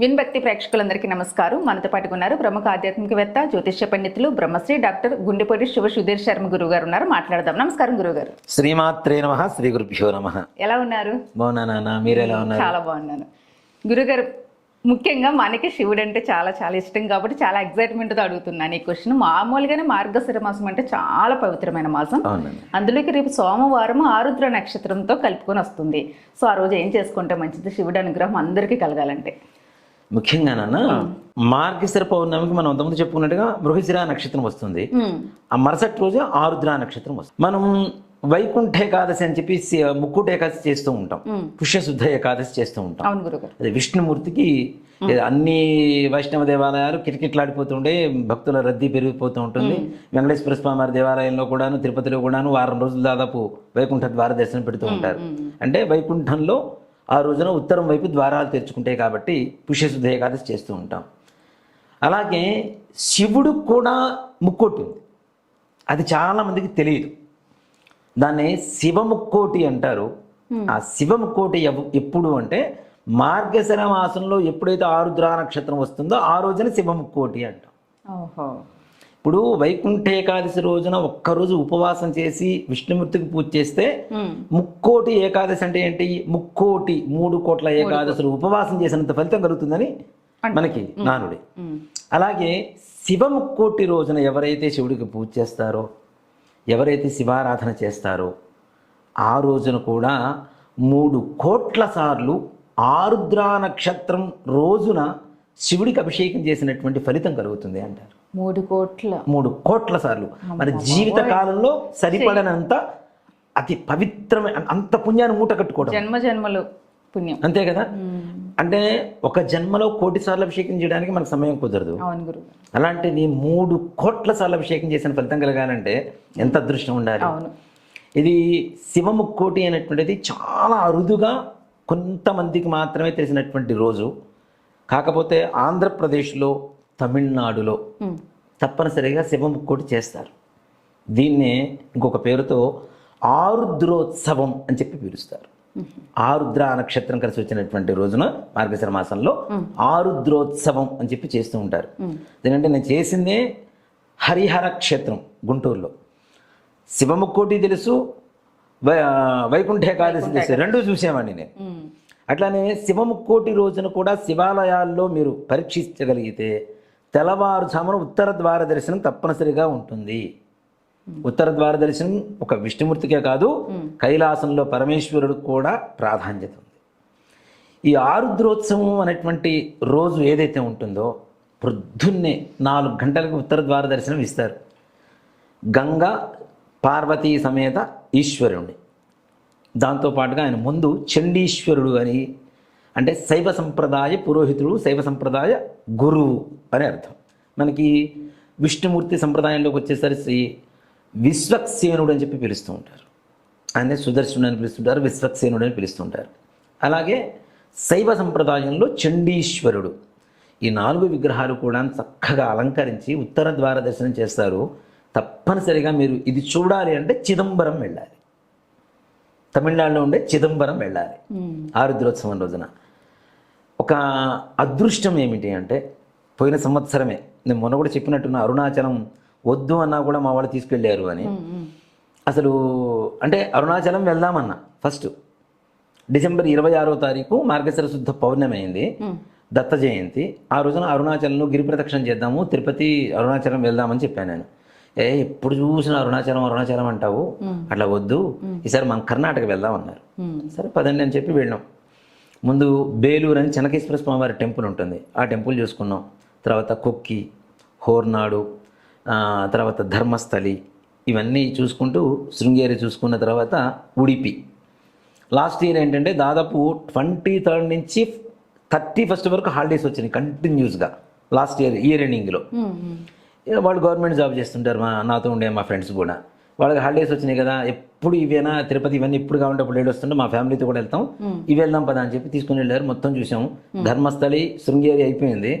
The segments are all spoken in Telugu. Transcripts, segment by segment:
విన్భక్తి ప్రేక్షకులందరికీ నమస్కారం. మనతో పాటు ఉన్నారు ప్రముఖ ఆధ్యాత్మికవేత్త జ్యోతిష్య పండితులు బ్రహ్మశ్రీ డాక్టర్ గుండెపూడి శివ సుధీర్ శర్మ గురువు గారు ఉన్నారు. మాట్లాడదాం. నమస్కారం గురువు గారు శ్రీమాత్రే నమ శ్రీ గురుభ్యో నమ. ఎలా ఉన్నారు? బాగున్నా మీరు ఎలా ఉన్నారు? చాలా బాగున్నాను. గురుగారు ముఖ్యంగా మనకి శివుడు అంటే చాలా చాలా ఇష్టం కాబట్టి చాలా ఎగ్జైట్మెంట్తో అడుగుతున్నాను ఈ క్వశ్చన్ మామూలుగానే మార్గశిర మాసం అంటే చాలా పవిత్రమైన మాసం. అందులోకి రేపు సోమవారం ఆరుద్ర నక్షత్రంతో కలుపుకొని వస్తుంది. సో ఆ రోజు ఏం చేసుకుంటే మంచిది? శివుడి అనుగ్రహం అందరికీ కలగాలంటే. ముఖ్యంగా నాన్న మార్గశిర పౌర్ణమికి మనం అంతకుముందు చెప్పుకున్నట్టుగా మృగశిర నక్షత్రం వస్తుంది. ఆ మరుసటి రోజు ఆరుద్ర నక్షత్రం వస్తుంది. మనం వైకుంఠ ఏకాదశి అని చెప్పి ముక్కుట ఏకాదశి చేస్తూ ఉంటాం. పుష్యశుద్ధ ఏకాదశి చేస్తూ ఉంటాం. అది విష్ణుమూర్తికి అన్ని వైష్ణవ దేవాలయాలు కిటకిట్లాడిపోతుండే భక్తుల రద్దీ పెరిగిపోతూ ఉంటుంది. వెంకటేశ్వర స్వామి వారి దేవాలయంలో కూడాను తిరుపతిలో కూడాను వారం రోజులు దాదాపు వైకుంఠ ద్వార దర్శనం పెడుతూ ఉంటారు. అంటే వైకుంఠంలో ఆ రోజున ఉత్తరం వైపు ద్వారాలు తెరుచుకుంటాయి కాబట్టి పుష్యశుద్ధ ఏకాదశి చేస్తూ ఉంటాం. అలాగే శివుడు కూడా ముక్కోటి ఉంది. అది చాలా మందికి తెలియదు. దాన్ని శివముక్కోటి అంటారు. ఆ శివముక్కోటి ఎప్పుడు అంటే మార్గశిర మాసంలో ఎప్పుడైతే ఆరుద్ర నక్షత్రం వస్తుందో ఆ రోజున శివముక్కోటి అంటాం. ఓహో. ఇప్పుడు వైకుంఠ ఏకాదశి రోజున ఒక్కరోజు ఉపవాసం చేసి విష్ణుమూర్తికి పూజ చేస్తే ముక్కోటి ఏకాదశి అంటే ఏంటి? ముక్కోటి మూడు కోట్ల ఏకాదశులు ఉపవాసం చేసినంత ఫలితం కలుగుతుందని మనకి నానుడి. అలాగే శివముక్కోటి రోజున ఎవరైతే శివుడికి పూజ చేస్తారో ఎవరైతే శివారాధన చేస్తారో ఆ రోజున కూడా మూడు కోట్ల సార్లు ఆరుద్ర నక్షత్రం రోజున శివుడికి అభిషేకం చేసినటువంటి ఫలితం కలుగుతుంది అంటారు. మూడు కోట్ల. మూడు కోట్ల సార్లు. మన జీవిత కాలంలో సరిపడనంత అతి పవిత్రమైన అంత పుణ్యాన్ని మూట కట్టుకోవడం. జన్మ జన్మలు పుణ్యం. అంతే కదా? అంటే ఒక జన్మలో కోటి సార్లు అభిషేకం చేయడానికి మనకు సమయం కుదరదు. అలాంటిది మూడు కోట్ల సార్లు అభిషేకం చేసిన ఫలితం కలగాలంటే ఎంత అదృష్టం ఉండాలి? అవును. ఇది శివముక్కోటి అనేటువంటిది చాలా అరుదుగా కొంతమందికి మాత్రమే తెలిసినటువంటి రోజు. కాకపోతే ఆంధ్రప్రదేశ్లో తమిళనాడులో తప్పనిసరిగా శివముక్కోటి చేస్తారు. దీన్నే ఇంకొక పేరుతో ఆరుద్రోత్సవం అని చెప్పి పిలుస్తారు. ఆరుద్ర నక్షత్రం కలిసి వచ్చినటువంటి రోజున మార్గశిర మాసంలో ఆరుద్రోత్సవం అని చెప్పి చేస్తూ ఉంటారు. ఎందుకంటే నేను చేసిందే హరిహర క్షేత్రం గుంటూరులో. శివముక్కోటి తెలుసు వైకుంఠ ఏకాదశి తెలుసు. రెండు చూసామండి నేను. అట్లానే శివముక్కోటి రోజున కూడా శివాలయాల్లో మీరు పరీక్షించగలిగితే తెల్లవారుజామున ఉత్తర ద్వార దర్శనం తప్పనిసరిగా ఉంటుంది. ఉత్తర ద్వార దర్శనం ఒక విష్ణుమూర్తికే కాదు కైలాసంలో పరమేశ్వరుడికి కూడా ప్రాధాన్యత ఉంది. ఈ ఆరుద్రోత్సవం అనేటువంటి రోజు ఏదైతే ఉంటుందో ప్రొద్దున్నే నాలుగు గంటలకు ఉత్తర ద్వార దర్శనం ఇస్తారు. గంగా పార్వతీ సమేత ఈశ్వరుణ్ణి. దాంతోపాటుగా ఆయన ముందు చండీశ్వరుడు అని అంటే శైవ సంప్రదాయ పురోహితుడు శైవ సంప్రదాయ గురువు అని అర్థం. మనకి విష్ణుమూర్తి సంప్రదాయంలోకి వచ్చేసరికి విశ్వక్సేనుడు అని చెప్పి పిలుస్తూ ఉంటారు. ఆయనే సుదర్శనుడు అని పిలుస్తుంటారు విశ్వక్సేనుడు అని పిలుస్తుంటారు అలాగే శైవ సంప్రదాయంలో చండీశ్వరుడు. ఈ నాలుగు విగ్రహాలు కూడా చక్కగా అలంకరించి ఉత్తర ద్వార దర్శనం చేస్తారు. తప్పనిసరిగా మీరు ఇది చూడాలి అంటే చిదంబరం వెళ్ళాలి. తమిళనాడులో ఉండే చిదంబరం వెళ్ళాలి. ఆరుద్రోత్సవం రోజున. ఒక అదృష్టం ఏమిటి అంటే పోయిన సంవత్సరమే నేను మొన్న కూడా చెప్పినట్టున్న అరుణాచలం వద్దు అన్నా కూడా మా వాళ్ళు తీసుకెళ్ళారు అని. అసలు అంటే అరుణాచలం వెళ్దామన్నా ఫస్ట్ డిసెంబర్ ఇరవై ఆరో తారీఖు మార్గశిర శుద్ధ పౌర్ణమి అయింది దత్త జయంతి. ఆ రోజున అరుణాచలంలో గిరి ప్రదక్షిణ చేద్దాము తిరుపతి అరుణాచలం వెళ్దామని చెప్పాను నేను. ఏ ఎప్పుడు చూసినా అరుణాచలం అరుణాచలం అంటావు? అట్లా వద్దు. ఈసారి మనం కర్ణాటక వెళ్దాం అన్నారు సరే పదండి అని చెప్పి వెళ్ళాం. ముందు బేలూరు అని చెనకేశ్వర స్వామి వారి టెంపుల్ ఉంటుంది. ఆ టెంపుల్ చూసుకున్నాం. తర్వాత కొక్కి హోర్నాడు తర్వాత ధర్మస్థలి ఇవన్నీ చూసుకుంటూ శృంగేరి చూసుకున్న తర్వాత ఉడిపి. లాస్ట్ ఇయర్ ఏంటంటే దాదాపు ట్వంటీ థర్డ్ నుంచి థర్టీ ఫస్ట్ వరకు హాలిడేస్ వచ్చినాయి కంటిన్యూస్గా. లాస్ట్ ఇయర్ ఇయర్ ఎండింగ్లో. వాళ్ళు గవర్నమెంట్ జాబ్ చేస్తుంటారు మా నాతో ఉండే మా ఫ్రెండ్స్ కూడా. వాళ్ళకి హాలిడేస్ వచ్చినాయి కదా ఎప్పుడు ఇవేనా? తిరుపతి ఇవన్నీ ఎప్పుడు కావాలంటే అప్పుడు లేడు వస్తుంటే మా ఫ్యామిలీతో కూడా వెళ్తాం. ఇవి వెళ్దాం పదా అని చెప్పి తీసుకుని వెళ్ళారు. మొత్తం చూసాము ధర్మస్థలి శృంగేరి అయిపోయింది.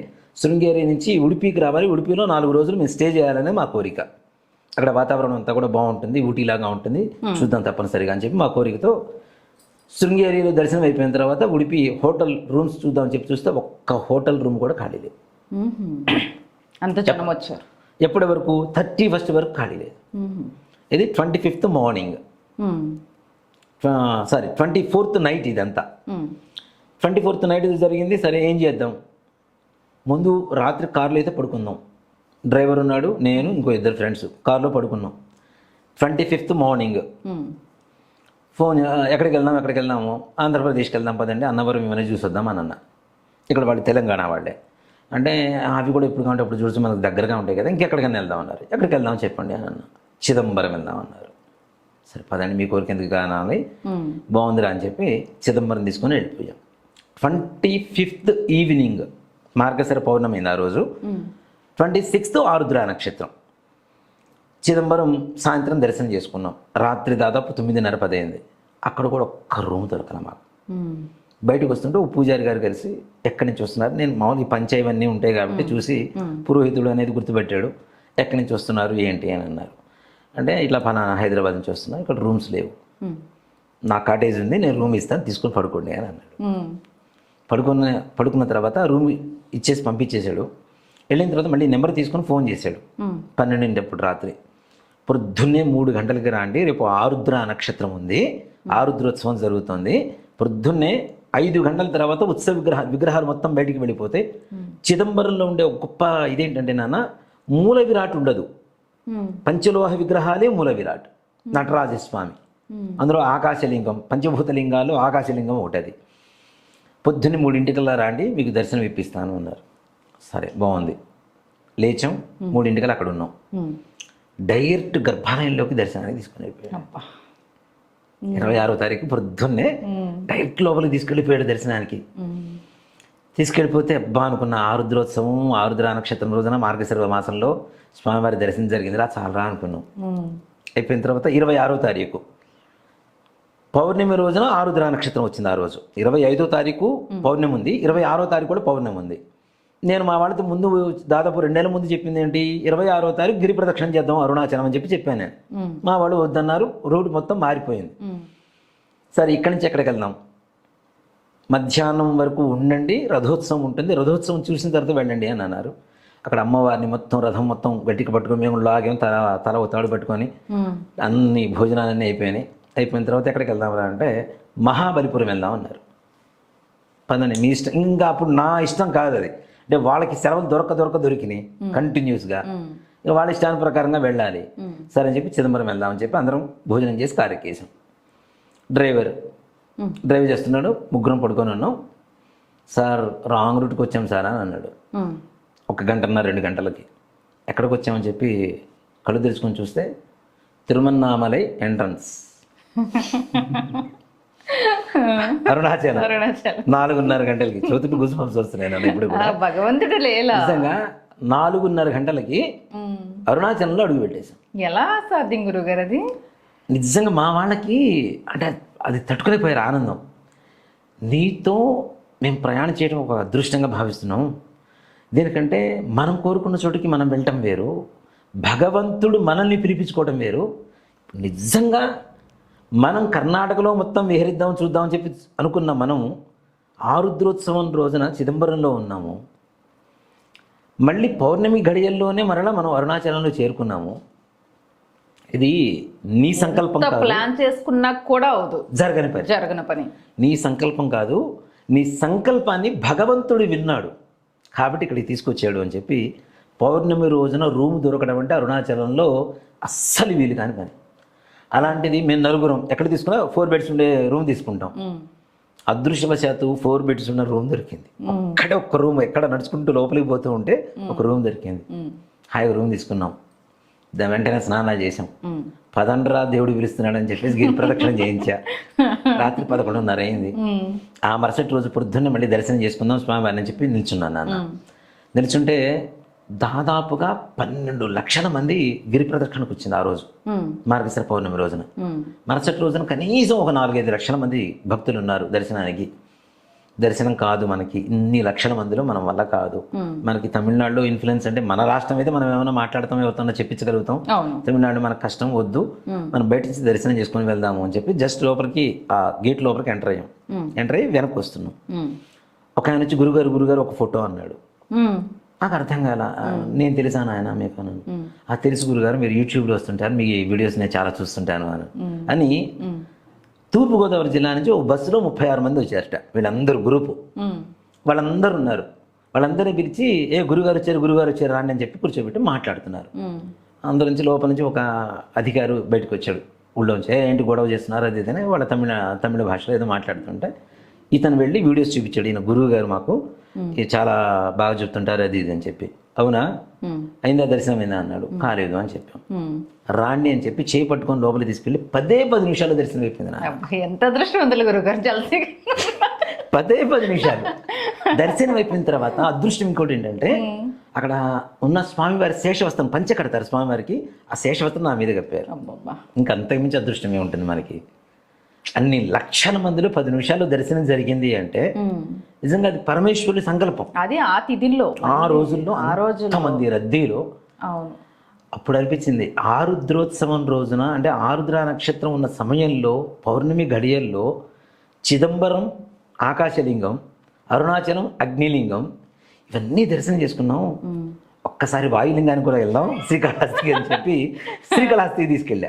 శృంగేరి నుంచి ఉడిపికి రావాలి. ఉడిపిలో నాలుగు రోజులు మేము స్టే చేయాలనే మా కోరిక. అక్కడ వాతావరణం అంతా కూడా బాగుంటుంది. ఊటీలాగా ఉంటుంది. చూద్దాం తప్పనిసరిగా అని చెప్పి మా కోరికతో శృంగేరిలో దర్శనం అయిపోయిన తర్వాత ఉడిపి హోటల్ రూమ్స్ చూద్దామని చెప్పి చూస్తే ఒక్క హోటల్ రూమ్ కూడా ఖాళీ లేదు. అంత జనం వచ్చారు. ఎప్పటి వరకు? థర్టీ ఫస్ట్ వరకు ఖాళీ లేదు. ఇది twenty fifth morning. Sorry twenty fourth night ఇదంతా. మ్మ్. ట్వంటీ ఫోర్త్ నైట్ ఇది జరిగింది సరే ఏం చేద్దాం? ముందు రాత్రి కార్లో అయితే పడుకుందాం. డ్రైవర్ ఉన్నాడు నేను ఇంకో ఇద్దరు ఫ్రెండ్స్ కార్లో పడుకున్నాం. Twenty fifth morning. మ్మ్. ఫోన్ ఎక్కడికి వెళ్దాం ఎక్కడికి వెళ్దాము? ఆంధ్రప్రదేశ్కి వెళ్దాం పదండి అన్నవరం ఇవన్నీ చూసి వద్దాం అని అన్న. ఇక్కడ వాళ్ళు తెలంగాణ వాళ్ళే. అంటే అవి కూడా ఎప్పుడు కావాలంటే అప్పుడు చూసి మనకు దగ్గరగా ఉంటాయి కదా ఇంకెక్కడికైనా వెళ్దాం అన్నారు. ఎక్కడికి వెళ్దాం చెప్పండి అని అన్న. చిదంబరం వెళ్దాం అన్నారు సరే పదండి మీ కోరిక ఎందుకు కానాలి. బాగుందిరా అని చెప్పి చిదంబరం తీసుకొని వెళ్ళిపోయాం. ట్వంటీ ఫిఫ్త్ ఈవినింగ్ మార్గశిర పౌర్ణమి అయింది ఆ రోజు. ట్వంటీ సిక్స్త్ ఆరుద్ర నక్షత్రం. చిదంబరం సాయంత్రం దర్శనం చేసుకున్నాం. రాత్రి దాదాపు తొమ్మిదిన్నర పది అయింది అక్కడ కూడా ఒక్క రూమ్ దొరకల మాకు. బయటకు వస్తుంటే ఓ పూజారి గారు కలిసి ఎక్కడి నుంచి వస్తున్నారు? నేను మామూలు ఈ పంచ ఇవన్నీ ఉంటాయి కాబట్టి చూసి పురోహితుడు అనేది గుర్తుపెట్టాడు. ఎక్కడి నుంచి వస్తున్నారు ఏంటి అని అన్నారు. అంటే ఇట్లా పలానా హైదరాబాద్ నుంచి వస్తున్నారు ఇక్కడ రూమ్స్ లేవు. నా కాటేజ్ ఉంది నేను రూమ్ ఇస్తాను తీసుకొని పడుకోండి అని అన్నాడు. పడుకున్న పడుకున్న తర్వాత రూమ్ ఇచ్చేసి పంపించేశాడు. వెళ్ళిన తర్వాత మళ్ళీ నెంబర్ తీసుకొని ఫోన్ చేశాడు. పన్నెండింటప్పుడు రాత్రి. పొద్దున్నే మూడు గంటలకి రాండి రేపు ఆరుద్ర నక్షత్రం ఉంది ఆరుద్రోత్సవం జరుగుతుంది. పొద్దున్నే ఐదు గంటల తర్వాత ఉత్సవ విగ్రహ విగ్రహాలు మొత్తం బయటికి వెళ్ళిపోతే చిదంబరంలో ఉండే ఒక గొప్ప ఇదేంటంటే నాన్న మూల విరాట్ ఉండదు. పంచలోహ విగ్రహాలే మూల విరాట్ నటరాజస్వామి. మ్మ్. అందులో ఆకాశలింగం పంచభూత లింగాలు ఆకాశలింగం ఒకటది. పొద్దున్న మూడింటికల్లా రాండి మీకు దర్శనం ఇప్పిస్తాను అన్నారు. సరే బాగుంది. లేచాం మూడింటికల్లా అక్కడ ఉన్నాం. డైరెక్ట్ గర్భాలయంలోకి దర్శనానికి తీసుకుని వెళ్ళిపోయాడు. ఇరవై ఆరో తారీఖు పొద్దున్నే. డైరెక్ట్ లోపలికి తీసుకెళ్ళిపోయాడు దర్శనానికి. తీసుకెళ్ళిపోతే అబ్బా అనుకున్న ఆరుద్రోత్సవం ఆరుద్ర నక్షత్రం రోజున మార్గశిర మాసంలో స్వామివారి దర్శనం జరిగిందిరా చాలరా అనుకున్నాం. అయిపోయిన తర్వాత ఇరవై ఆరో తారీఖు. పౌర్ణమి రోజున ఆరుద్ర నక్షత్రం వచ్చింది ఆ రోజు. ఇరవై ఐదో తారీఖు పౌర్ణమి ఉంది ఇరవై ఆరో తారీఖు కూడా పౌర్ణమి ఉంది. నేను మా వాళ్ళతో ముందు దాదాపు రెండేళ్ళ ముందు చెప్పింది ఏంటి ఇరవై ఆరో తారీఖు గిరి ప్రదక్షిణ చేద్దాం అరుణాచలం అని చెప్పి చెప్పాను నేను. మా వాళ్ళు వద్దన్నారు రోడ్డు మొత్తం మారిపోయింది. సరే ఇక్కడి నుంచి ఎక్కడికి వెళ్దాం? మధ్యాహ్నం వరకు ఉండండి రథోత్సవం ఉంటుంది. రథోత్సవం చూసిన తర్వాత వెళ్ళండి అని అన్నారు. అక్కడ అమ్మవారిని మొత్తం రథం మొత్తం గట్టికి పట్టుకొని మేము లాగాం తల తల ఒత్తాడు పట్టుకొని. అన్ని భోజనాలన్నీ అయిపోయినాయి. అయిపోయిన తర్వాత ఎక్కడికి వెళ్దాం అంటే మహాబలిపురం వెళ్దాం అన్నారు. పదండి మీ ఇష్టం. ఇంకా అప్పుడు నా ఇష్టం కాదు అది. అంటే వాళ్ళకి సెలవులు దొరక దొరక దొరికినాయి కంటిన్యూస్గా. ఇక వాళ్ళ ఇష్టాను ప్రకారంగా వెళ్ళాలి. సరే అని చెప్పి చిదంబరం వెళ్దామని చెప్పి అందరం భోజనం చేసి కారు ఎక్కేసాం. డ్రైవర్. డ్రైవ్ చేస్తున్నాడు ముగ్గురం పడుకొని ఉన్నాం. సార్ రాంగ్ రూట్కి వచ్చాం సార్ అని అన్నాడు. ఒక గంటన్నర రెండు గంటలకి. ఎక్కడికి వచ్చామని చెప్పి కళ్ళు తెరుచుకొని చూస్తే తిరుమన్నామలై ఎంట్రన్స్. అరుణాచలం. నాలుగున్నర గంటలకి. చోతుటి గుజుపంప్స్ వస్తున్నాయి ఇప్పుడు భగవంతుడు నిజంగా నాలుగున్నర గంటలకి. అరుణాచలంలో అడుగు పెట్టేశాం. ఎలా సాధ్యం గురుగారు అది? నిజంగా మా వాళ్ళకి అంటే అది తట్టుకోలేకపోయారు ఆనందం. నీతో మేము ప్రయాణం చేయడం ఒక అదృష్టంగా భావిస్తున్నాం. దీనికంటే మనం కోరుకున్న చోటుకి మనం వెళ్ళటం వేరు. భగవంతుడు మనల్ని పిలిపించుకోవటం వేరు. నిజంగా మనం కర్ణాటకలో మొత్తం విహరిద్దాం చూద్దామని చెప్పి అనుకున్న మనం ఆరుద్రోత్సవం రోజున చిదంబరంలో ఉన్నాము. మళ్ళీ పౌర్ణమి గడియల్లోనే మరలా మనం అరుణాచలంలో చేరుకున్నాము. ఇది నీ సంకల్పం కాదు. ప్లాన్ చేసుకున్నా కూడా అవదు. జరగని పని. జరగని పని. నీ సంకల్పం కాదు. నీ సంకల్పాన్ని భగవంతుడు విన్నాడు. కాబట్టి ఇక్కడికి తీసుకొచ్చాడు అని చెప్పి పౌర్ణమి రోజున రూమ్ దొరకడం అంటే అరుణాచలంలో అస్సలు వీలు కాని పని. అలాంటిది మేము నలుగురం ఎక్కడ తీసుకున్నా ఫోర్ బెడ్స్ ఉండే రూమ్ తీసుకుంటాం. మ్మ్. అదృష్టవశాత్తు ఫోర్ బెడ్స్ ఉన్న రూమ్ దొరికింది. ఒక్కడే ఒక్క రూమ్ ఎక్కడ నడుచుకుంటూ లోపలికి పోతూ ఉంటే ఒక రూమ్ దొరికింది. హాయిగా రూమ్ తీసుకున్నాం. దాని వెంటనే స్నానాలు చేసాం. పదండ్రా దేవుడు పిలుస్తున్నాడు అని చెప్పేసి గిరి ప్రదక్షిణ చేయించా రాత్రి పదకొండున్నర అయింది. ఆ మరుసటి రోజు పొద్దున్నే మళ్ళీ దర్శనం చేసుకుందాం స్వామివారిని అని చెప్పి నిల్చున్నాను నాన్న నిల్చుంటే దాదాపుగా పన్నెండు లక్షల మంది గిరి ప్రదక్షిణకు వచ్చింది ఆ రోజు. మార్గశిర పౌర్ణమి రోజున. మరుసటి రోజున కనీసం ఒక నాలుగైదు లక్షల మంది భక్తులు ఉన్నారు దర్శనానికి దర్శనం కాదు మనకి. ఇన్ని లక్షల మందిలో మనం వల్ల కాదు. మనకి తమిళనాడులో ఇన్ఫ్లుయెన్స్ అంటే మన రాష్ట్రం అయితే మనం ఏమైనా మాట్లాడతాం ఎవరితో చెప్పించగలుగుతాం. తమిళనాడు మనకు కష్టం వద్దు. మనం బయట నుంచి దర్శనం చేసుకొని వెళ్దాము అని చెప్పి జస్ట్ లోపలికి ఆ గేట్ లోపలికి ఎంటర్ అయ్యాం. ఎంటర్ అయ్యి వెనక్కి వస్తున్నాం. ఒక ఆయన వచ్చి గురుగారు గురుగారు ఒక ఫోటో అన్నాడు. నాకు అర్థం కాల నేను తెలుసా నాయన మీకు అన్నాను ఆ తెలుసు గురుగారు మీరు యూట్యూబ్లో వస్తుంటారు మీ వీడియోస్ నేను చాలా చూస్తుంటాను అని. అని తూర్పుగోదావరి జిల్లా నుంచి ఒక బస్సులో ముప్పై ఆరు మంది వచ్చారట. వీళ్ళందరూ గ్రూపు. వాళ్ళందరూ ఉన్నారు. వాళ్ళందరినీ పిలిచి ఏ గురుగారు వచ్చారు గురుగారు వచ్చారు రాండి అని చెప్పి కూర్చోబెట్టి మాట్లాడుతున్నారు. అందులో నుంచి లోపల నుంచి ఒక అధికారి బయటకు వచ్చాడు. ఊళ్ళోంచి "ఏ, ఏంటి గొడవ చేస్తున్నారు? అది ఇది అని వాళ్ళ తమిళ తమిళ భాషలో ఏదో మాట్లాడుతుంటే ఇతను వెళ్ళి వీడియోస్ చూపించాడు. ఈయన గురువు గారు మాకు చాలా బాగా చెప్తుంటారు అది ఇది అని చెప్పి. అవునా. అయిందా దర్శనం అయిందా అన్నాడు కాలేదు అని చెప్పాం. రాండి అని చెప్పి చేయి పట్టుకొని లోపలికి తీసుకెళ్ళి పదే పది నిమిషాలు దర్శనం అయిపోయింది నాకు ఎంత అదృష్టవంతులు గురుగారు జలసి పదే పది నిమిషాలు. దర్శనం అయిపోయిన తర్వాత అదృష్టం ఇంకోటి ఏంటంటే అక్కడ ఉన్న స్వామివారి శేషవస్త్రం పంచె కడతారు స్వామివారికి. ఆ శేషవస్త్రం నా మీద కప్పారు. అబ్బబ్బా. ఇంకా అంతకుమించి అదృష్టమే ఉంటుంది మనకి? అన్ని లక్షల మందిలో పది నిమిషాలు దర్శనం జరిగింది అంటే. నిజంగా అది పరమేశ్వరుడి సంకల్పం. అది ఆ తిథిల్లో. ఆ రోజుల్లో ఆ రోజుల్లో. మంది రద్దీలో అవును. అప్పుడు అనిపించింది ఆరుద్రోత్సవం రోజున అంటే ఆరుద్ర నక్షత్రం ఉన్న సమయంలో పౌర్ణమి గడియల్లో చిదంబరం ఆకాశలింగం అరుణాచలం అగ్నిలింగం ఇవన్నీ దర్శనం చేసుకున్నాం. ఒక్కసారి వాయులింగానికి కూడా వెళ్దాం శ్రీకాళహస్తికి అని చెప్పి శ్రీకాళహస్తికి తీసుకెళ్ళా.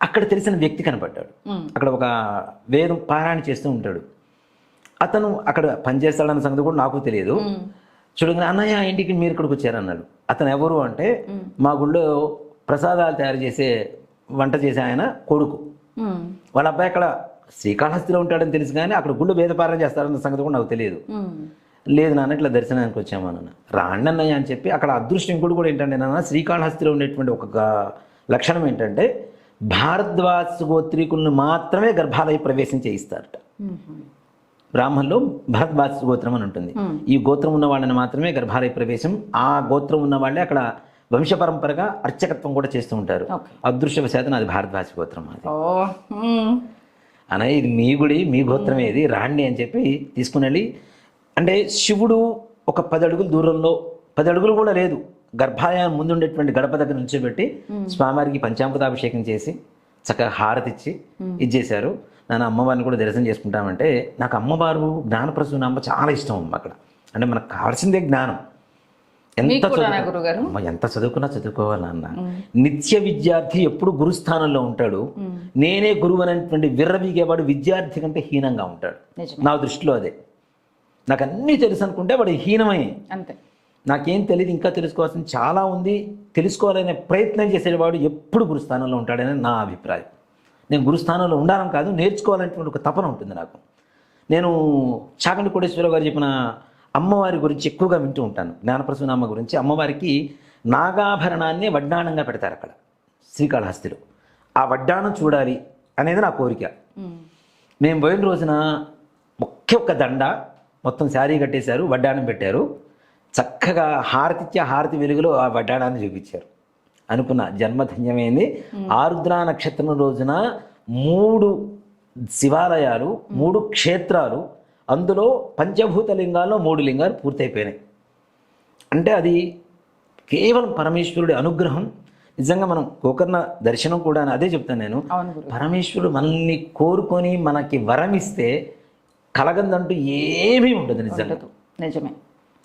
అక్కడ తెలిసిన వ్యక్తి కనపడ్డాడు. అక్కడ ఒక వేదం పారాయణ చేస్తూ ఉంటాడు అతను అక్కడ పనిచేస్తాడన్న సంగతి కూడా నాకు తెలియదు. చూడగానే అన్నయ్య ఇంటికి మీరు ఇక్కడికి వచ్చారన్నాడు అతను ఎవరు అంటే మా గుళ్ళో ప్రసాదాలు తయారు చేసే వంట చేసే ఆయన కొడుకు. వాళ్ళ అబ్బాయి అక్కడ శ్రీకాళహస్తిలో ఉంటాడని తెలుసు కానీ అక్కడ గుళ్ళు వేదపారాయణ చేస్తారన్న సంగతి కూడా నాకు తెలియదు. లేదు నాన్న ఇట్లా దర్శనానికి వచ్చామన్న రాండి అన్నయ్య అని చెప్పి అక్కడ అదృష్టం ఇంకోటి కూడా ఏంటంటే నాన్న శ్రీకాళహస్తిలో ఉండేటువంటి ఒక లక్షణం ఏంటంటే భారద్వాస గోత్రీకులను మాత్రమే గర్భాలయ ప్రవేశం చేయిస్తారట. బ్రాహ్మణులో భరద్వాస గోత్రం అని ఉంటుంది ఈ గోత్రం ఉన్న వాళ్ళని మాత్రమే గర్భాలయ ప్రవేశం ఆ గోత్రం ఉన్న వాళ్ళే అక్కడ వంశపరంపరగా అర్చకత్వం కూడా చేస్తూ ఉంటారు ఓకే. అదృష్టవశాతం అది భారద్వాస గోత్రం అది ఓ ఉమ్. అనే ఇది మీ గుడి మీ గోత్రమే ఇది రాండి అని చెప్పి తీసుకుని వెళ్ళి అంటే శివుడు ఒక పది అడుగుల దూరంలో పది అడుగులు కూడా లేదు గర్భాలయం ముందు ఉండేటువంటి గడప దగ్గర నిల్చోబెట్టి స్వామివారికి పంచామృతాభిషేకం చేసి చక్కగా హారతి ఇచ్చి ఇది చేశారు నేను అమ్మవారిని కూడా దర్శనం చేసుకుంటామంటే నాకు అమ్మవారు జ్ఞానప్రసూనాంబ చాలా ఇష్టం అమ్మ అక్కడ. అంటే మనకు కావాల్సిందే జ్ఞానం. ఎంత చదువు- అమ్మ ఎంత చదువుకున్నా చదువుకోవాలి నాన్న. నిత్య విద్యార్థి ఎప్పుడు గురుస్థానంలో ఉంటాడు? నేనే గురువు అనేటువంటి విర్రవీగేవాడు విద్యార్థి కంటే హీనంగా ఉంటాడు. నా దృష్టిలో అదే. నాకు అన్నీ తెలుసు అనుకుంటే వాడు హీనమే. అంతే. నాకేం తెలియదు ఇంకా తెలుసుకోవాల్సింది చాలా ఉంది. తెలుసుకోవాలనే ప్రయత్నం చేసేవాడు ఎప్పుడు గురుస్థానంలో ఉంటాడని నా అభిప్రాయం. నేను గురుస్థానంలో ఉండాలని కాదు నేర్చుకోవాలనేటువంటి ఒక తపన ఉంటుంది నాకు. నేను చాకండి కోటేశ్వరరావు గారు చెప్పిన అమ్మవారి గురించి ఎక్కువగా వింటూ ఉంటాను. జ్ఞానప్రసూనామ్మ గురించి అమ్మవారికి నాగాభరణాన్ని వడ్డాణంగా పెడతారు అక్కడ శ్రీకాళహస్తిలో. ఆ వడ్డాణం చూడాలి అనేది నా కోరిక. మేము పోయిన రోజున ఒకే ఒక్క దండ మొత్తం శారీ కట్టేశారు వడ్డాణం పెట్టారు. చక్కగా హారతి ఇచ్చే హారతి వెలుగులో ఆ వడ్డాణాన్ని చూపించారు. అనుకున్న జన్మధన్యమైంది ఆరుద్ర నక్షత్రం రోజున మూడు శివాలయాలు మూడు క్షేత్రాలు అందులో పంచభూత లింగాల్లో మూడు లింగాలు పూర్తయిపోయినాయి. అంటే అది కేవలం పరమేశ్వరుడి అనుగ్రహం. నిజంగా మనం గోకర్ణ దర్శనం కూడా అదే చెప్తాను నేను. పరమేశ్వరుడు మనల్ని కోరుకొని మనకి వరం ఇస్తే కలగందంటూ ఏమీ ఉండదు నిజంగా. నిజమే.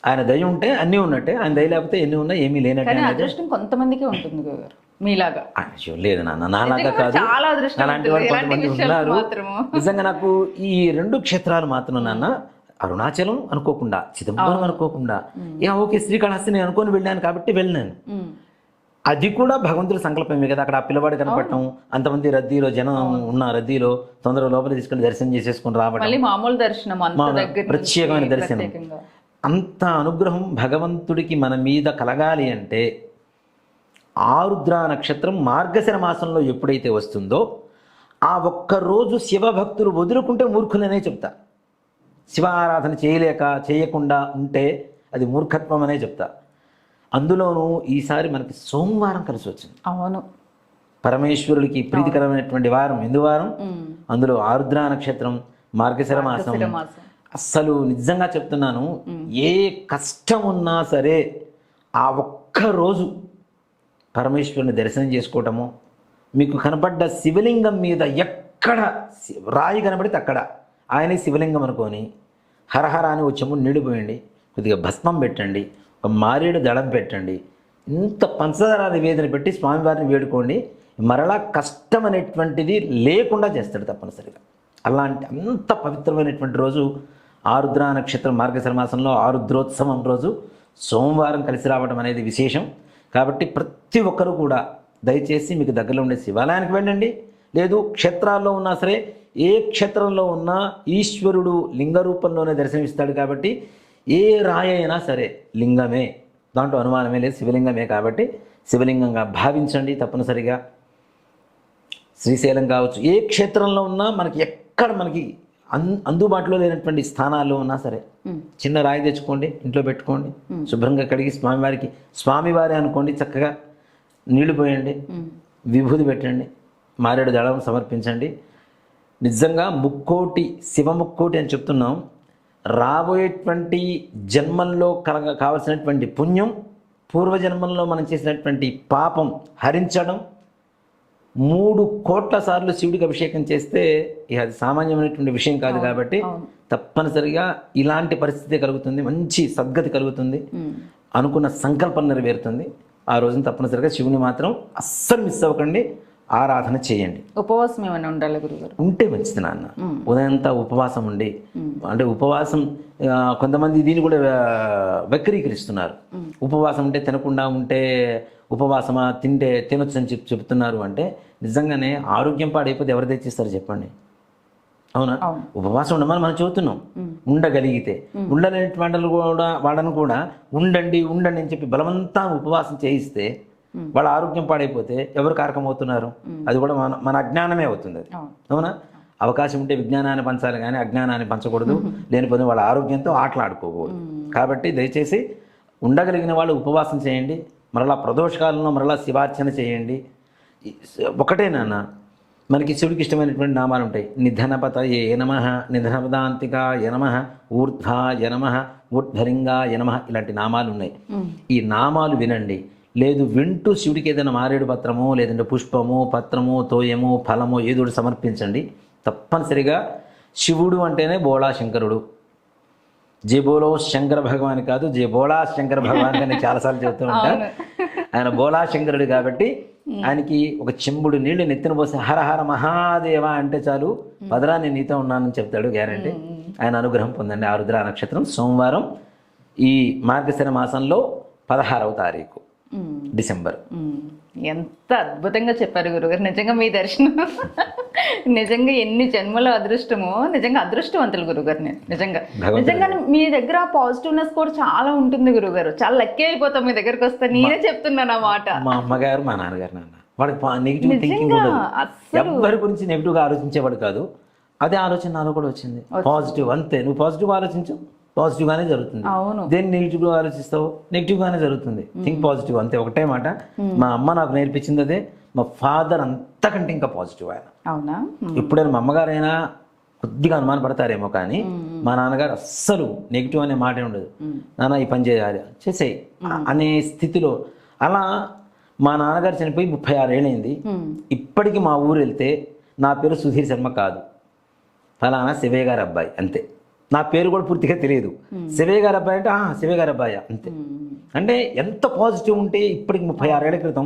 ఆయన దయ ఉంటే అన్నీ ఉన్నట్టే ఆయన దయ లేకపోతే ఎన్ని ఉన్నా ఏమీ లేనట్టే కానీ అదృష్టం కొంతమందికి ఉంటుంది గురుగారు మీలాగా. అయ్యో, లేదు నాన్న నాలాగా కాదు. చాలా అదృష్టం అలాంటి కొంతమంది ఉన్నారు. నిజంగా నాకు ఈ రెండు క్షేత్రాలు మాత్రం నాన్న అరుణాచలం అనుకోకుండా చిదంబరం అనుకోకుండా ఏ ఓకే శ్రీకాళహస్తి నేను అనుకొని వెళ్ళాను కాబట్టి వెళ్ళాను. ఉమ్. అది కూడా భగవంతుడి సంకల్పమే కదా అక్కడ ఆ పిల్లవాడు కనపడటం అంతమంది రద్దీలో జనం ఉన్న రద్దీలో తొందరగా లోపల తీసుకెళ్ళి దర్శనం చేసేసుకుని రావడం. మళ్ళీ మామూలు దర్శనం ప్రత్యేకమైన దర్శనం. అంత అనుగ్రహం భగవంతుడికి మన మీద కలగాలి అంటే ఆరుద్ర నక్షత్రం మార్గశిర మాసంలో ఎప్పుడైతే వస్తుందో ఆ ఒక్క రోజు శివభక్తులు వదులుకుంటే మూర్ఖులనే చెప్తా. శివ ఆరాధన చేయలేక చేయకుండా ఉంటే అది మూర్ఖత్వం అనే చెప్తా. అందులోనూ ఈసారి మనకి సోమవారం కలిసి వచ్చింది. అవును. పరమేశ్వరుడికి ప్రీతికరమైనటువంటి వారం. ఎందు వారం. అందులో ఆరుద్ర నక్షత్రం మార్గశిర మాసం. అస్సలు నిజంగా చెప్తున్నాను ఏ కష్టం ఉన్నా సరే ఆ ఒక్క రోజు పరమేశ్వరుని దర్శనం చేసుకోవటము మీకు కనపడ్డ శివలింగం మీద ఎక్కడ రాయి కనబడితే అక్కడ ఆయనే శివలింగం అనుకొని హరహర అని వచ్చేము నీడిపోయండి కొద్దిగా భస్మం పెట్టండి ఒక మారేడు దళం పెట్టండి ఇంత పంచదార నివేదన పెట్టి స్వామివారిని వేడుకోండి మరలా కష్టం అనేటువంటిది లేకుండా చేస్తాడు తప్పనిసరిగా. అలాంటి అంత పవిత్రమైనటువంటి రోజు ఆరుద్ర నక్షత్రం మార్గశర మాసంలో ఆరుద్రోత్సవం రోజు సోమవారం కలిసి రావడం అనేది విశేషం. కాబట్టి ప్రతి ఒక్కరూ కూడా దయచేసి మీకు దగ్గరలో ఉండే శివాలయానికి వెళ్ళండి. లేదు క్షేత్రాల్లో ఉన్నా సరే ఏ క్షేత్రంలో ఉన్నా ఈశ్వరుడు లింగ రూపంలోనే దర్శనమిస్తాడు కాబట్టి ఏ రాయ అయినా సరే లింగమే. దాంట్లో అనుమానమే లేదు శివలింగమే కాబట్టి శివలింగంగా భావించండి తప్పనిసరిగా. శ్రీశైలం కావచ్చు ఏ క్షేత్రంలో ఉన్నా మనకి ఎక్కడ మనకి అన్ అందుబాటులో లేనటువంటి స్థానాల్లో ఉన్నా సరే చిన్న రాయి తెచ్చుకోండి ఇంట్లో పెట్టుకోండి శుభ్రంగా కడిగి స్వామివారికి స్వామివారి అనుకోండి చక్కగా నీళ్ళు పోయండి విభూది పెట్టండి మారేడు దళం సమర్పించండి. నిజంగా ముక్కోటి శివ ముక్కోటి అని చెప్తున్నాం. రాబోయేటువంటి జన్మల్లో కలగ కావలసినటువంటి పుణ్యం పూర్వజన్మల్లో మనం చేసినటువంటి పాపం హరించడం మూడు కోట్ల సార్లు శివుడికి అభిషేకం చేస్తే అది సామాన్యమైనటువంటి విషయం కాదు కాబట్టి తప్పనిసరిగా ఇలాంటి పరిస్థితి కలుగుతుంది మంచి సద్గతి కలుగుతుంది అనుకున్న సంకల్పం నెరవేరుతుంది. ఆ రోజున తప్పనిసరిగా శివుని మాత్రం అస్సలు మిస్ అవ్వకండి. ఆరాధన చేయండి. ఉపవాసం ఏమైనా ఉండాలి గురుగారు ఉంటే మంచిది నాన్న. ఉదయంతా ఉపవాసం ఉండి అంటే ఉపవాసం కొంతమంది దీన్ని కూడా వక్రీకరిస్తున్నారు. ఉపవాసం ఉంటే తినకుండా ఉంటే ఉపవాసమా తింటే తినొచ్చు అని చెప్పి చెప్తున్నారు అంటే నిజంగానే ఆరోగ్యం పాడైపోతే ఎవరు తెచ్చిస్తారు చెప్పండి? అవునా? అవును. ఉపవాసం ఉండమని మనం చెబుతున్నాం. ఉండగలిగితే. ఉండలేని వాళ్ళను కూడా వాళ్ళను కూడా ఉండండి ఉండండి అని చెప్పి బలవంతా ఉపవాసం చేయిస్తే వాళ్ళ ఆరోగ్యం పాడైపోతే ఎవరు కారకమవుతున్నారు? అది కూడా మన మన అజ్ఞానమే అవుతుంది అది. అవును. అవకాశం ఉంటే విజ్ఞానాన్ని పంచాలి కానీ అజ్ఞానాన్ని పంచకూడదు. లేనిపోతే వాళ్ళ ఆరోగ్యంతో ఆటలాడుకోకూడదు. కాబట్టి దయచేసి ఉండగలిగిన వాళ్ళు ఉపవాసం చేయండి. మరలా ప్రదోషకాలంలో మరలా శివార్చన చేయండి. ఒకటే నాన్న మనకి శివుడికి ఇష్టమైనటువంటి నామాలు ఉంటాయి. నిధనపత ఏ నమ నిధనపదాంతిక యనమ ఊర్ధ్వ యనమ ఊర్ధ్వలింగ యనమ ఇలాంటి నామాలు ఉన్నాయి. ఈ నామాలు వినండి. లేదు వింటూ శివుడికి ఏదైనా మారేడు పత్రమో లేదంటే పుష్పము పత్రము తోయము ఫలము ఏదో సమర్పించండి. తప్పనిసరిగా శివుడు అంటేనే బోళా శంకరుడు జే బోలో శంకర భగవాన్ కాదు జే బోళా శంకర భగవాన్ అని చాలాసార్లు చెబుతూ ఉంటారు ఆయన బోళా శంకరుడు కాబట్టి ఆయనకి ఒక చెంబుడు నీళ్ళు నెత్తిన పోసి హర హర మహాదేవ అంటే చాలు పదరా నేను నీతో ఉన్నానని చెప్తాడు గ్యారంటీ. ఆయన అనుగ్రహం పొందండి. ఆరుద్ర నక్షత్రం సోమవారం ఈ మార్గశిర మాసంలో పదహారవ తారీఖు. డిసెంబర్. ఎంత అద్భుతంగా చెప్పారు గురుగారు. నిజంగా మీ దర్శనం. నిజంగా ఎన్ని జన్మల అదృష్టమో నిజంగా అదృష్టవంతులు గురుగారు నేను. నిజంగా. నిజంగా మీ దగ్గర పాజిటివ్నెస్ కూడా చాలా ఉంటుంది గురుగారు. చాలా లక్కీ అయిపోతాం మీ దగ్గరకు వస్తే. నేనే చెప్తున్నాను ఆ మాట. మా అమ్మగారు మా నాన్నగారు నాన్న. వాడికి నెగిటివ్ థింకింగ్ ఎవ్వరి గురించి నెగిటివ్గా ఆలోచించేవాడు కాదు. అదే ఆలోచన నాలో కూడా వచ్చింది. పాజిటివ్ అంతే. నువ్వు పాజిటివ్ ఆలోచించు. పాజిటివ్ గానే జరుగుతుంది. దేన్ని నెగిటివ్గా ఆలోచిస్తావు? నెగిటివ్ గానే జరుగుతుంది. థింక్ పాజిటివ్ అంతే ఒకటే మాట. మా అమ్మ నాకు నేర్పించింది అదే మా ఫాదర్ అంతకంటే ఇంకా పాజిటివ్ ఆయన. అవునా. ఎప్పుడైనా మా అమ్మగారైనా కొద్దిగా అనుమాన పడతారేమో కానీ మా నాన్నగారు అస్సలు నెగిటివ్ అనే మాటే ఉండదు. నాన్న ఈ పని చేయాలి చేసేయి అనే స్థితిలో. అలా మా నాన్నగారు చనిపోయి ముప్పై ఆరేళ్ళైంది. ఇప్పటికి మా ఊరు వెళ్తే నా పేరు సుధీర్ శర్మ కాదు. ఫలానా శివయ్య గారి అబ్బాయి అంతే. నా పేరు కూడా పూర్తిగా తెలియదు. శివయ్య గారి అబ్బాయి అంటే "ఆ, శివయ్య గారి అబ్బాయి? అంతే. అంటే ఎంత పాజిటివ్ ఉంటే ఇప్పటికి ముప్పై ఆరేళ్ళ క్రితం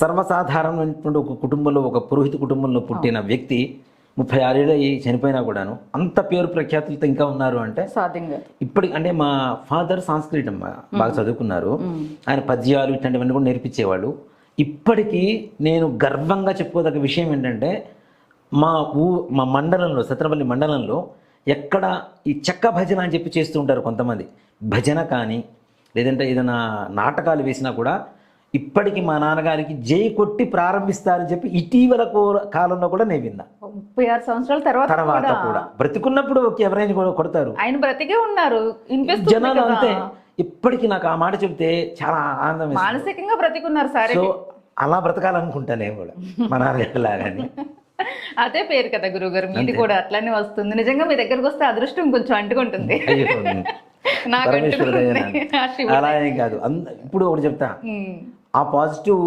సర్వసాధారణమైనటువంటి ఒక కుటుంబంలో ఒక పురోహిత కుటుంబంలో పుట్టిన వ్యక్తి ముప్పై ఆరేళ్ళు అయ్యి చనిపోయినా కూడాను అంత పేరు ప్రఖ్యాతులతో ఇంకా ఉన్నారు అంటే ఇప్పటికి అంటే మా ఫాదర్ సంస్కృతం బాగా చదువుకున్నారు. ఆయన పద్యాలు ఇట్లాంటివన్నీ కూడా నేర్పించేవాళ్ళు. ఇప్పటికీ నేను గర్వంగా చెప్పుకోదగ్గ విషయం ఏంటంటే మా ఊ మా మండలంలో సత్రపల్లి మండలంలో ఎక్కడ ఈ చెక్క భజన అని చెప్పి చేస్తూ ఉంటారు కొంతమంది. భజన కానీ లేదంటే ఏదైనా నాటకాలు వేసినా కూడా ఇప్పటికి మా నాన్నగారికి జై కొట్టి ప్రారంభిస్తారని చెప్పి ఇటీవల కాలంలో కూడా నేను విన్నా. ముప్పై ఆరు సంవత్సరాల తర్వాత తర్వాత కూడా. బ్రతికున్నప్పుడు ఎవరైనా కూడా కొడతారు. ఆయన బ్రతికే ఉన్నారు. జనాలు. అంతే. ఇప్పటికీ నాకు ఆ మాట చెప్తే చాలా ఆనందం. మానసికంగా బ్రతికున్నారు సరే. సో అలా బ్రతకాలనుకుంటా నేను కూడా. మా నాన్నగారి లాగాని. అదే పేరు కదా గురుగారు మీది కూడా అట్లానే వస్తుంది. నిజంగా మీ దగ్గరకు వస్తే అదృష్టం కొంచెం అంటుకుంటుంది. అలా ఏం కాదు. ఇప్పుడు ఒకటి చెప్తా. ఆ పాజిటివ్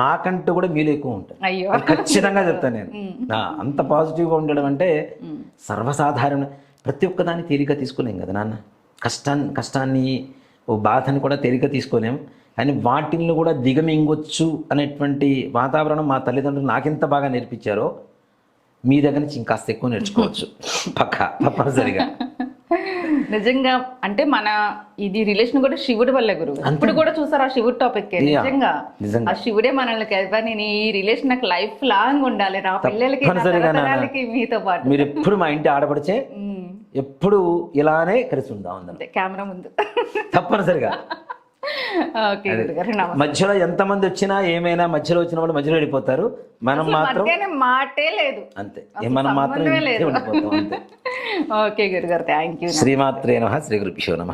నాకంటూ కూడా మీలో ఎక్కువ ఉంటుంది. అది ఖచ్చితంగా చెప్తాను నేను. అంత పాజిటివ్గా ఉండడం అంటే సర్వసాధారణ ప్రతి ఒక్కదాన్ని తేలిక తీసుకోలేం కదా నాన్న. కష్టాన్ని కష్టాన్ని ఓ బాధని కూడా తేలిక తీసుకోలేం. కానీ వాటిని కూడా దిగమింగొచ్చు అనేటువంటి వాతావరణం మా తల్లిదండ్రులు నాకెంత బాగా నేర్పించారో మీ దగ్గర నుంచి ఇంకాస్త ఎక్కువ నేర్చుకోవచ్చు. పక్క తప్పనిసరిగా. నిజంగా అంటే మన ఇది రిలేషన్ కూడా శివుడి వల్లే గురువు. ఇప్పుడు కూడా చూసారు ఆ శివుడు టాపిక్ నిజంగా. నిజంగా. ఆ శివుడే మనల్ని కలిపా నేను ఈ రిలేషన్ నాకు లైఫ్ లాంగ్ ఉండాలి నా పిల్లలకి మీతో పాటు. మీరు ఎప్పుడు మా ఇంటి ఆడపడిచే. ఎప్పుడు ఇలానే కలిసి ఉందాం కెమెరా ముందు. తప్పనిసరిగా. మధ్యలో ఎంతమంది వచ్చినా ఏమైనా మధ్యలో వచ్చిన వాళ్ళు మధ్యలో వెళ్ళిపోతారు. మనం మాత్రం మాటే లేదు. అంతే. మనం మాత్రం ఓకే గురుగారు థ్యాంక్ యూ శ్రీమాత్రే నమ శ్రీ గురుభ్యో నమ.